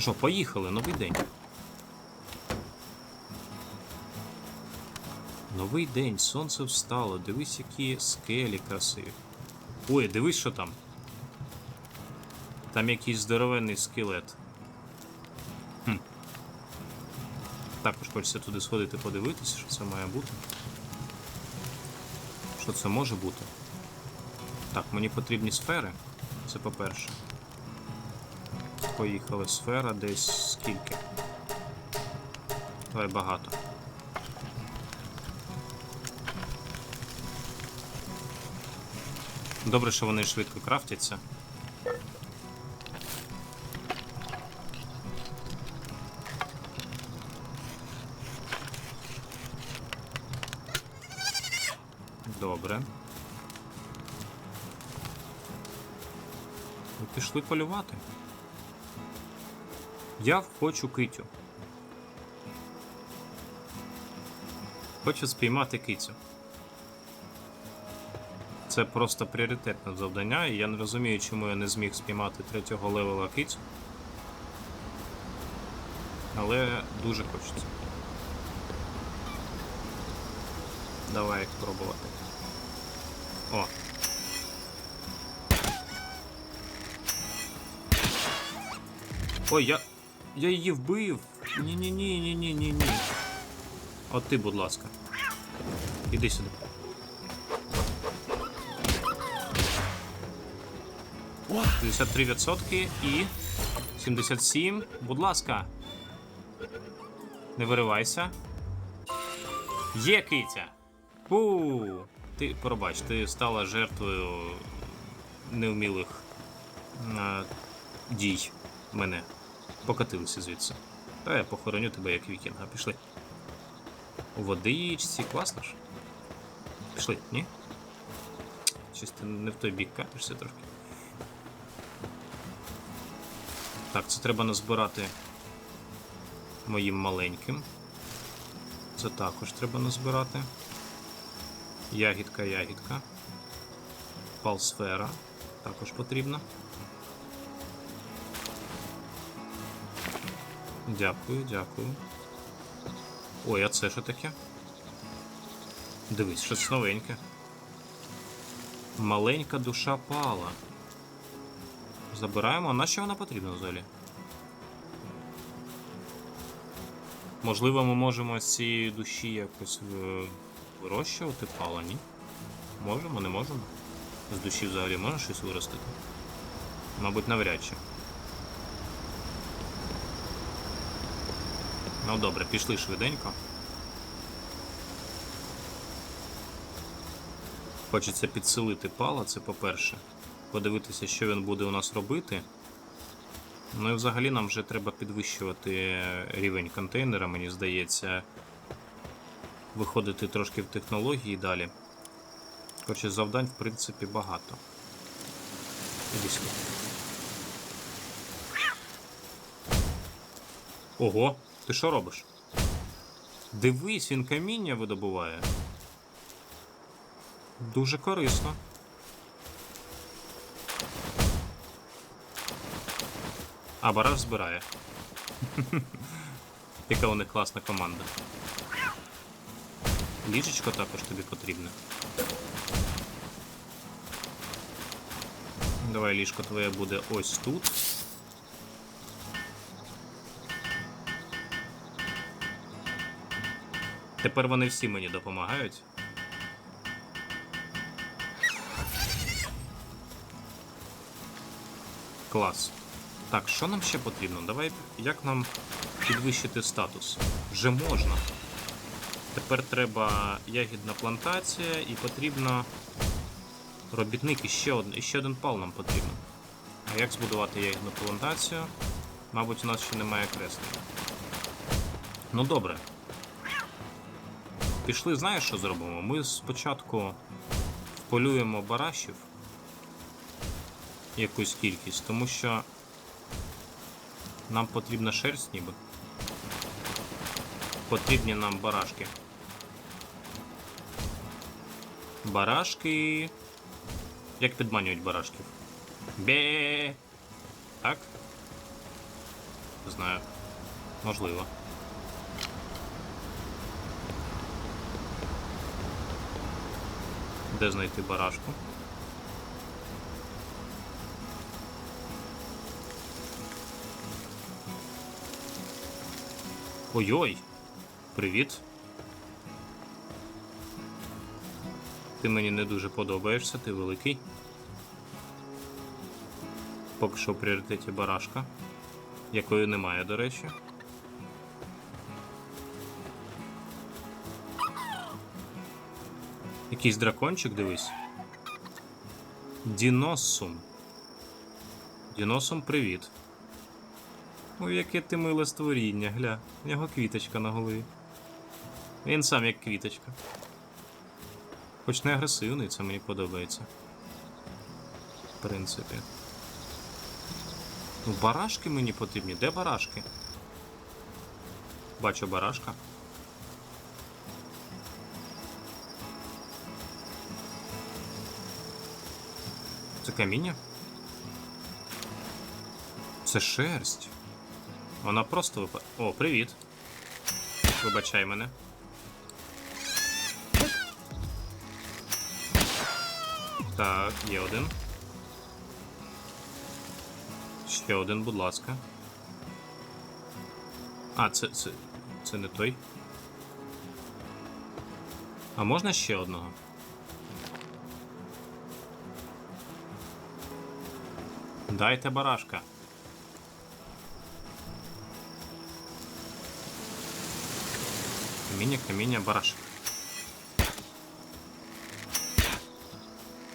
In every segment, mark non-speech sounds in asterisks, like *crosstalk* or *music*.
Що, поїхали, новий день. Новий день, сонце встало, дивись, які скелі красиві. Ой, дивись, що там. Там якийсь здоровенний скелет. Хм. Також хочеться туди сходити, подивитися, що це має бути. Що це може бути? Так, мені потрібні сфери. Це по-перше. Поїхали. Сфера десь скільки? Давай багато. Добре, що вони швидко крафтяться. Добре. Ну, Пішли полювати. Я хочу китю. Хочу спіймати кицю. Це просто пріоритетне завдання, і я не розумію, чому я не зміг спіймати третього левела кицю. Але дуже хочеться. Давай пробувати. О. Ой, я. Я її вбив. Ні-ні-ні, ні-ні-ні, ні. От ти, будь ласка. Іди сюди. О, 53% і 77. Будь ласка. Не виривайся. Є киця. Фу. Ти пробач, ти стала жертвою невмілих а, дій мене. Покатилися звідси. Та я похороню тебе як вікінга. Пішли. У водичці, класно ж. Пішли, ні? Щось ти не в той бік катишся трохи. Так, це треба назбирати моїм маленьким. Це також треба назбирати. Ягідка, ягідка. Палсфера також потрібна. Дякую, дякую. Ой, а це що таке? Дивись, щось новеньке. Маленька душа пала. Забираємо, а на що вона потрібна взагалі? Можливо, ми можемо з цієї душі якось е, вирощувати пала, ні? Можемо, не можемо? З душі взагалі можна щось виростити? Мабуть, навряд чи. Ну добре, пішли швиденько. Хочеться підсилити пала, це по-перше. Подивитися, що він буде у нас робити. Ну і взагалі нам вже треба підвищувати рівень контейнера, мені здається. Виходити трошки в технології далі. Хоча завдань, в принципі, багато. Ого, ти що робиш? Дивись, він каміння видобуває. Дуже корисно. А, бараш збирає. *laughs* Яка у них класна команда. Ліжечко також тобі потрібне. Давай ліжко твоє буде ось тут. Тепер вони всі мені допомагають. Клас. Так, що нам ще потрібно? Давай як нам підвищити статус? Вже можна. Тепер треба ягідна плантація і потрібно робітник і ще один, ще один пал нам потрібен. А як збудувати ягідну плантацію? Мабуть, у нас ще немає креслення. Ну добре. Пішли, знаєш, що зробимо? Ми спочатку вполюємо барашів якусь кількість, тому що нам потрібна шерсть ніби. Потрібні нам барашки. Барашки. Як підманюють барашків? Бе. Так? Не знаю. Можливо. Де знайти барашку? Ой-ой! Привіт. Ти мені не дуже подобаєшся, ти великий. Поки що в пріоритеті барашка, якої немає, до речі. Якийсь дракончик, дивись. Діносум. Діносум, привіт. Ой, яке ти миле створіння, гля. В нього квіточка на голові. Він сам як квіточка. Хоч не агресивний, це мені подобається. В принципі. Ну, барашки мені потрібні. Де барашки? Бачу барашка. Це каміння? Це шерсть. Вона просто випа. О, привіт. Вибачай мене. Так, є один. Ще один, будь ласка. А, це, це. Це не той. А можна ще одного? Дайте барашка. Каміння, каміння, барашек.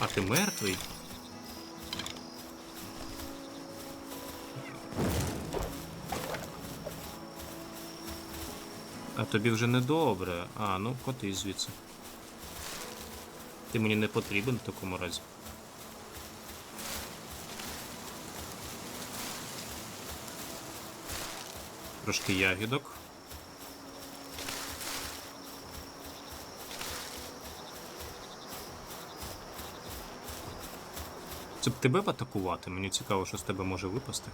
А ти мертвий? А тобі вже недобре. А, ну коти звідси. Ти мені не потрібен в такому разі. Трошки ягідок. Це б тебе б атакувати, мені цікаво, що з тебе може випасти.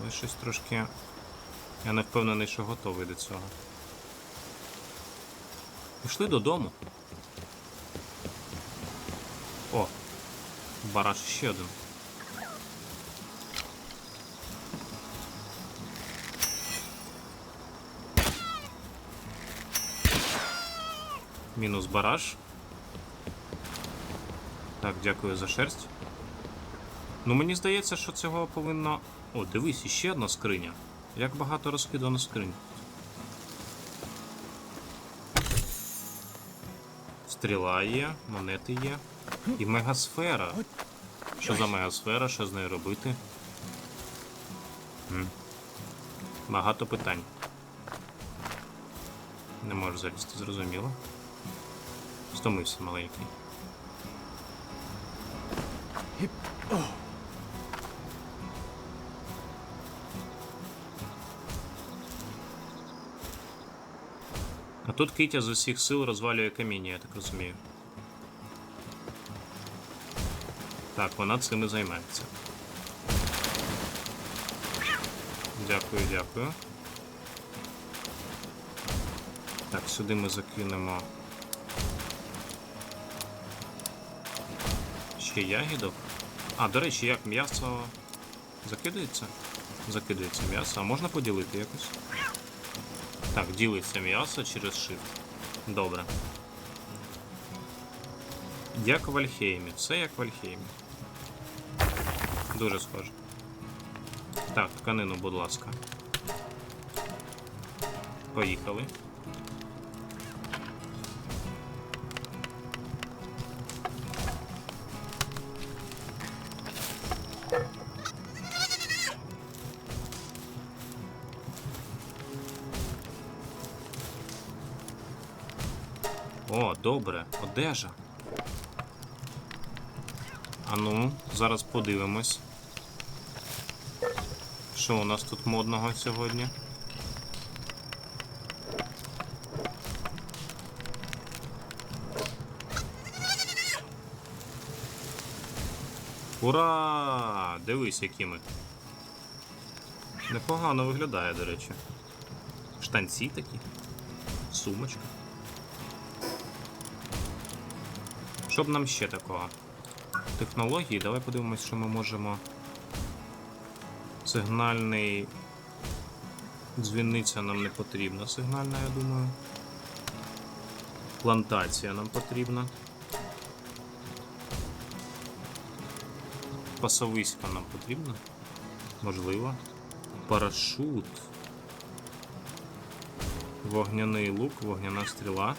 Але щось трошки. Я не впевнений, що готовий до цього. Пішли додому. О! Бараш ще один. Мінус бараш. Так, дякую за шерсть. Ну, мені здається, що цього повинно. О, дивись, іще одна скриня. Як багато розкидано скринь. Стріла є, монети є. І мегасфера. Що за мегасфера? Що з нею робити? Багато питань. Не можу залізти, зрозуміло. Стомився маленький. А тут Китя з усіх сил розвалює каміння, я так розумію. Так, вона цим і займається. Дякую, дякую. Так, сюди ми закинемо. Ще ягідок. А, до речі, як м'ясо закидається? Закидається м'ясо. А можна поділити якось? Так, ділиться м'ясо через shift. Добре. Як в Альхеймі. Все як в Альхеймі. Дуже схоже. Так, тканину, будь ласка. Поїхали. Добре, одежа. А ну, зараз подивимось. Що у нас тут модного сьогодні? Ура! Дивись, які ми. Непогано виглядає, до речі. Штанці такі. Сумочка. Що б нам ще такого? Технології, давай подивимось, що ми можемо. Сигнальний. Дзвіниця нам не потрібна, сигнальна, я думаю. Плантація нам потрібна. Пасовиська нам потрібна. Можливо. Парашут. Вогняний лук, вогняна стріла.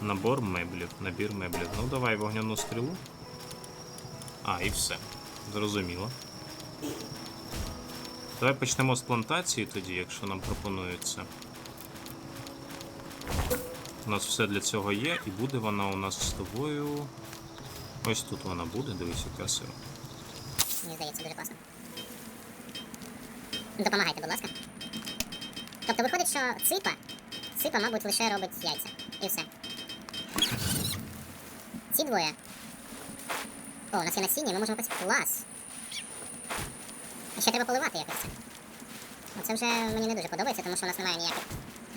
Набор меблів. Набір меблів. Ну давай вогняну стрілу. А, і все. Зрозуміло. Давай почнемо з плантації тоді, якщо нам пропонується. У нас все для цього є, і буде вона у нас з тобою. Ось тут вона буде, дивись, яка красиво. Мені здається, дуже класно. Допомагайте, будь ласка. Тобто виходить, що ципа, ципа, мабуть, лише робить яйця. І все. Двоє. О, у нас є насіння, ми можемо пос... Клас! І ще треба поливати якось це. Оце вже мені не дуже подобається, тому що у нас немає ніяких,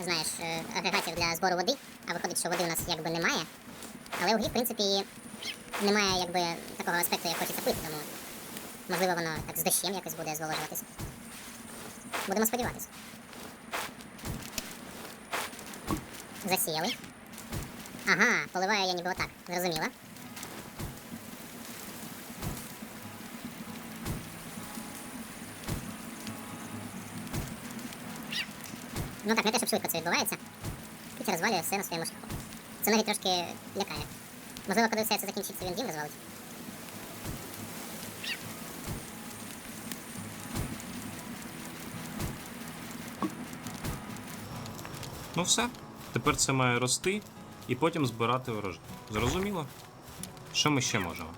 знаєш, е, агрегатів для збору води, а виходить, що води у нас якби немає. Але у грі, в принципі, немає якби такого аспекту, як хочеться пити, тому можливо воно так з дощем якось буде зволожуватися. Будемо сподіватися. Засіяли. Ага, поливаю я ніби отак. Зрозуміла. Ну так, не те, щоб швидко це відбувається. Кітя розвалює все на своєму шляху. Це навіть трошки лякає. Можливо, коли все це закінчиться, він дім розвалить. Ну все. Тепер це має рости і потім збирати урожай. Зрозуміло? Що ми ще можемо?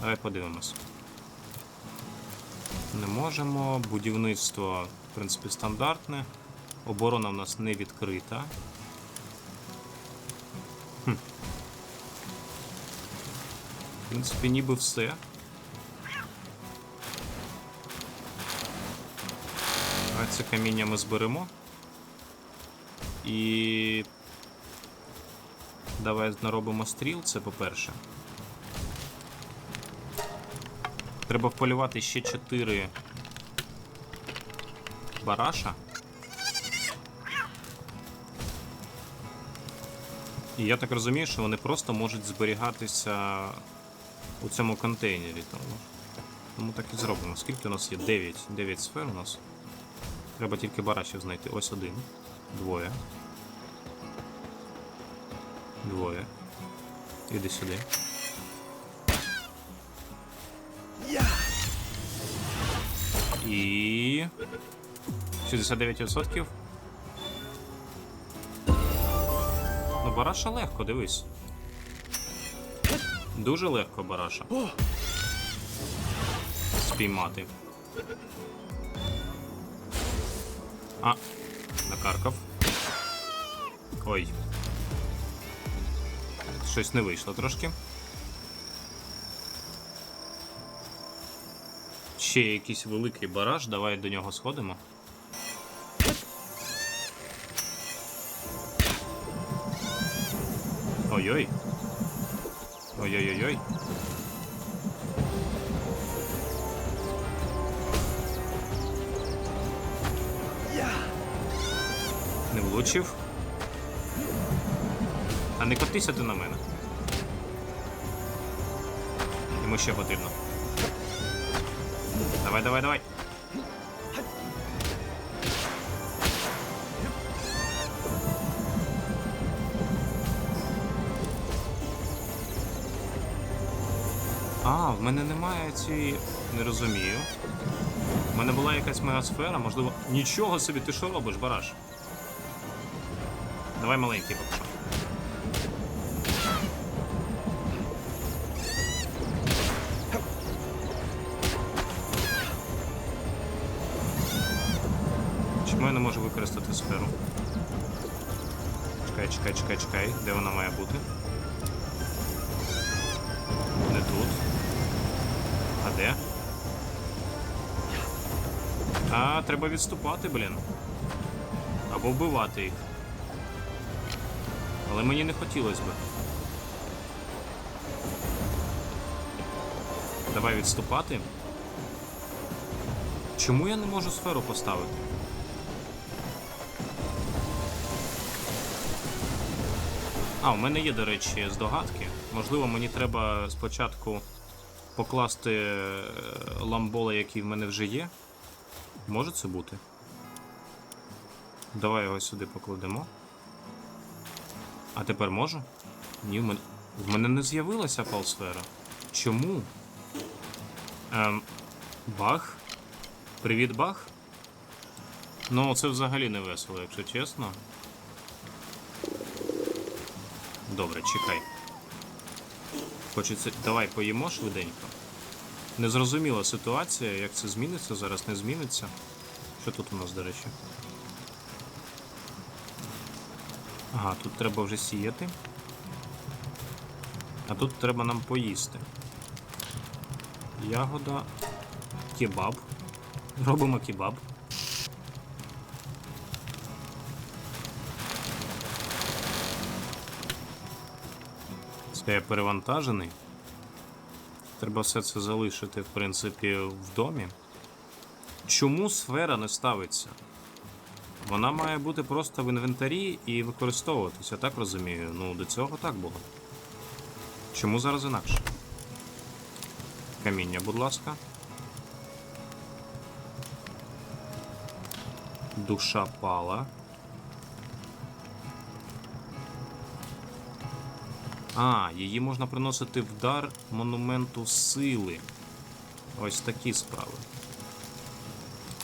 Давай подивимось. Не можемо. Будівництво, в принципі, стандартне. Оборона в нас не відкрита. Хм. В принципі, ніби все. А це каміння ми зберемо. І. Давай наробимо стріл, це по-перше. Треба вполювати ще 4 бараша. І я так розумію, що вони просто можуть зберігатися у цьому контейнері. Тому, тому так і зробимо. Скільки у нас є? 9. 9 сфер у нас. Треба тільки барашів знайти. Ось один. Двоє. Двоє. Іди сюди. І. 69%. Ну, бараша легко, дивись. Дуже легко бараша. Спіймати. А, накаркав. Ой. Щось не вийшло трошки. Ще якийсь великий бараж, давай до нього сходимо. Ой-ой. Ой-ой-ой-ой. Не влучив. А не котися ти на мене. Йому ще потрібно. Давай, давай, давай. А, в мене немає цієї. Не розумію. У мене була якась мегасфера, можливо. Нічого собі, ти що робиш, бараш? Давай маленький поки що. Не можу використати сферу? Чекай, чекай, чекай, чекай. Де вона має бути? Не тут. А де? А, треба відступати, блін. Або вбивати їх. Але мені не хотілося би. Давай відступати. Чому я не можу сферу поставити? А, у мене є, до речі, здогадки. Можливо, мені треба спочатку покласти е, ламбола, який в мене вже є. Може це бути? Давай його сюди покладемо. А тепер можу? Ні, в мене, в мене не з'явилася палсфера. Чому? Ем, баг? Привіт, баг? Ну, це взагалі не весело, якщо чесно. Добре, чекай. Хочеться. Давай поїмо швиденько. Незрозуміла ситуація, як це зміниться, зараз не зміниться. Що тут у нас, до речі? Ага, тут треба вже сіяти. А тут треба нам поїсти. Ягода. Кебаб. Робимо кебаб. Це я перевантажений. Треба все це залишити, в принципі, в домі. Чому сфера не ставиться? Вона має бути просто в інвентарі і використовуватися, так розумію. Ну, до цього так було. Чому зараз інакше? Каміння, будь ласка. Душа пала. А, її можна приносити в дар монументу сили. Ось такі справи.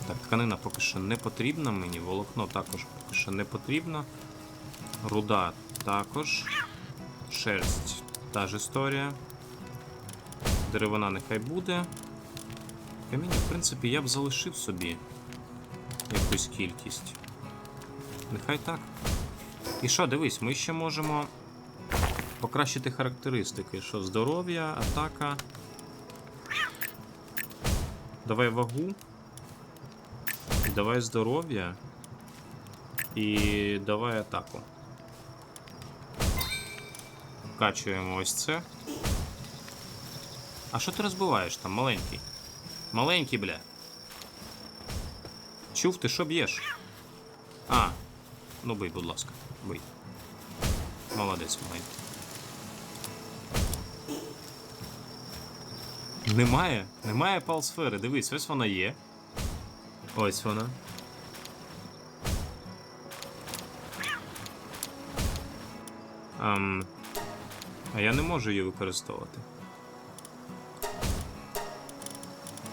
Так, тканина поки що не потрібна мені, волокно також поки що не потрібно. Руда також. Шерсть та ж історія. Деревина нехай буде. Каміння, в принципі, я б залишив собі якусь кількість. Нехай так. І що, дивись, ми ще можемо покращити характеристики. Що, здоров'я, атака. Давай вагу. Давай здоров'я. І давай атаку. Вкачуємо ось це. А що ти розбиваєш там, маленький? Маленький, бля. Чув, ти що б'єш? А, ну бий, будь ласка, бий. Молодець маленький. Немає? Немає палсфери. Дивись, ось вона є. Ось вона. Ам, а я не можу її використовувати.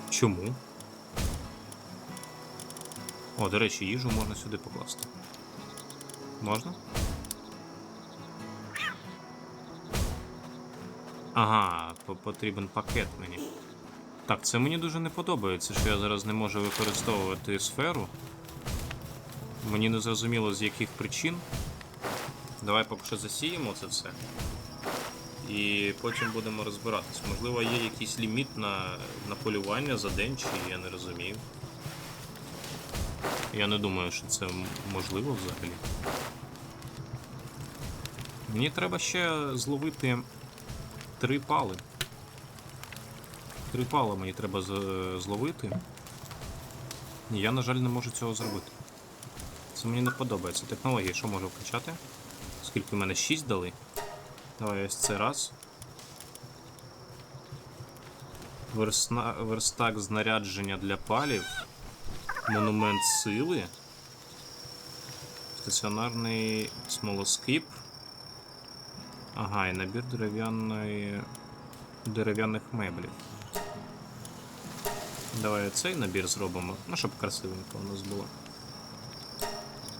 Чому? О, до речі, їжу можна сюди покласти. Можна? Ага, потрібен пакет мені. Так, це мені дуже не подобається, що я зараз не можу використовувати сферу. Мені не зрозуміло з яких причин. Давай поки що засіємо це все. І потім будемо розбиратись. Можливо, є якийсь ліміт на, на полювання за день, чи я не розумію. Я не думаю, що це можливо взагалі. Мені треба ще зловити три пали. Три пала мені треба зловити. І я, на жаль, не можу цього зробити. Це мені не подобається. Технології, що можу вкачати? Скільки в мене 6 дали? Давай ось це раз. Версна... Верстак знарядження для палів. Монумент сили. Стаціонарний смолоскип. Ага, і набір дерев'яної. дерев'яних меблів. Давай цей набір зробимо. Ну, щоб красивенько у нас було.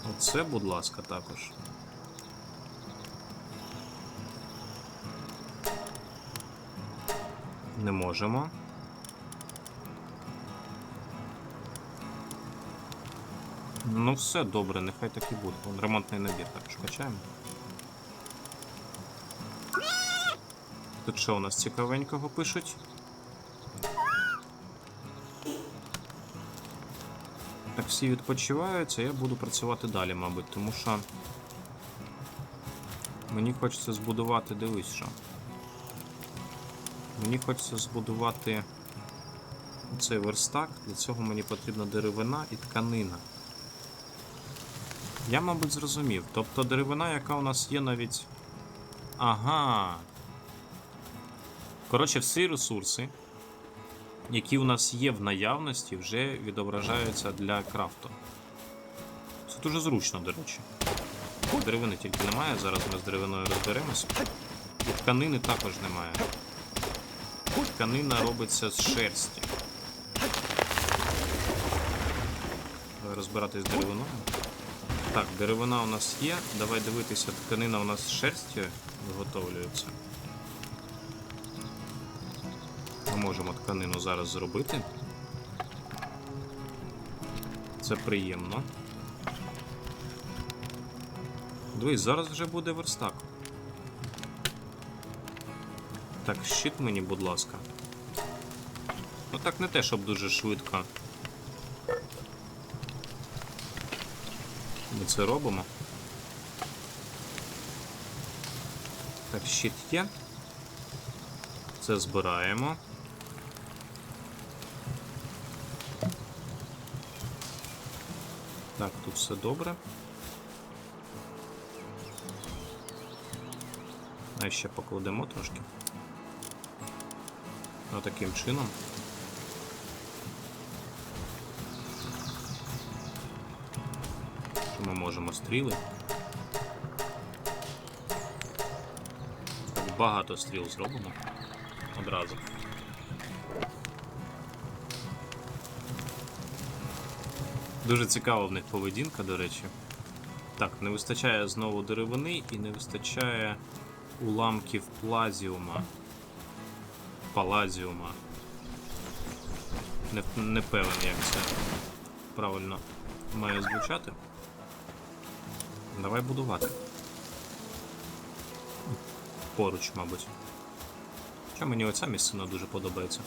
Оце, будь ласка, також. Не можемо. Ну, все добре, нехай так і буде. Ремонтний набір також качаємо. Тут що у нас цікавенького пишуть? Так, всі відпочиваються, я буду працювати далі, мабуть, тому що мені хочеться збудувати, дивись що. Мені хочеться збудувати цей верстак, для цього мені потрібна деревина і тканина. Я, мабуть, зрозумів. Тобто деревина, яка у нас є навіть. Ага. Коротше, всі ресурси, які у нас є в наявності, вже відображаються для крафту. Це дуже зручно, до речі. Деревини тільки немає, зараз ми з деревиною розберемося. І тканини також немає. Тканина робиться з шерсті. Розбиратись з деревиною. Так, деревина у нас є. Давай дивитися, тканина у нас з шерсті виготовлюється. Можемо тканину зараз зробити. Це приємно. Дивись, зараз вже буде верстак. Так, щит мені, будь ласка. Ну так не те, щоб дуже швидко. Ми це робимо. Так, щит є. Це збираємо. Так, тут все добре. А ще покладемо трошки. Отаким чином. Що ми можемо стріли. Так багато стріл зробимо одразу. Дуже цікава в них поведінка, до речі. Так, не вистачає знову деревини і не вистачає уламків плазіума. Палазіума. Не, не певен, як це правильно має звучати. Давай будувати. Поруч, мабуть. Хоча мені оця місцина дуже подобається.